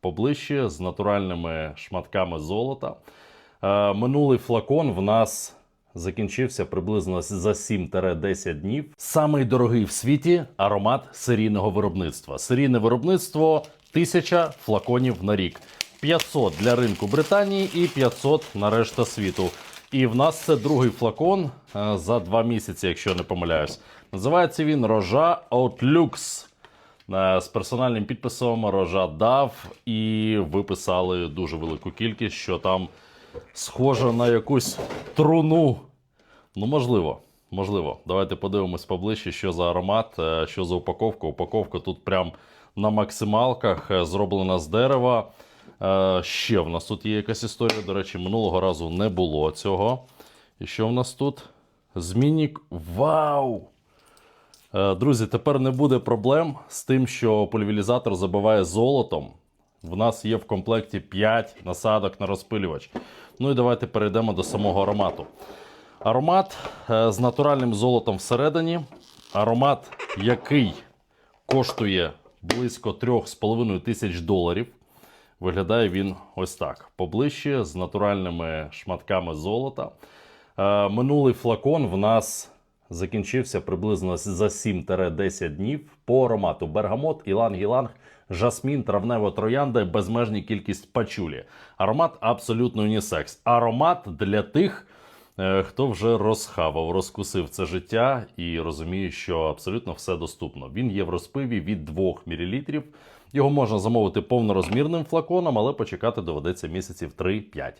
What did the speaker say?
поближче з натуральними шматками золота. Е, Минулий флакон в нас закінчився приблизно за 7-10 днів. Самий дорогий в світі аромат серійного виробництва. Серійне виробництво 1000 флаконів на рік. 500 для ринку Британії і 500 на решта світу. І в нас це другий флакон е, за два місяці, якщо не помиляюсь. Називається він Рожа Outlux. Е, з персональним підписом Рожа дав і виписали дуже велику кількість, що там схоже на якусь труну. Ну, можливо, можливо. Давайте подивимось поближче, що за аромат, е, що за упаковка. Упаковка тут прям на максималках е, зроблена з дерева. Ще в нас тут є якась історія. До речі, минулого разу не було цього. І що в нас тут? Змінник. Вау! Е, Друзі, тепер не буде проблем з тим, що пульверізатор забиває золотом. В нас є в комплекті 5 насадок на розпилювач. Ну і давайте перейдемо до самого аромату. Аромат е, з натуральним золотом всередині. Аромат, який коштує близько 3,5 тисяч доларів. Виглядає він ось так: поближче з натуральними шматками золота. Е, Минулий флакон в нас закінчився приблизно за 7-10 днів по аромату бергамот, іланг-іланг, жасмін, травнева троянда, безмежні кількість пачулі. Аромат абсолютно унісекс. Аромат для тих, е, хто вже розхавав, розкусив це життя і розуміє, що абсолютно все доступно. Він є в розпиві від 2 мл. Його можна замовити повнорозмірним флаконом, але почекати доведеться місяців 3-5.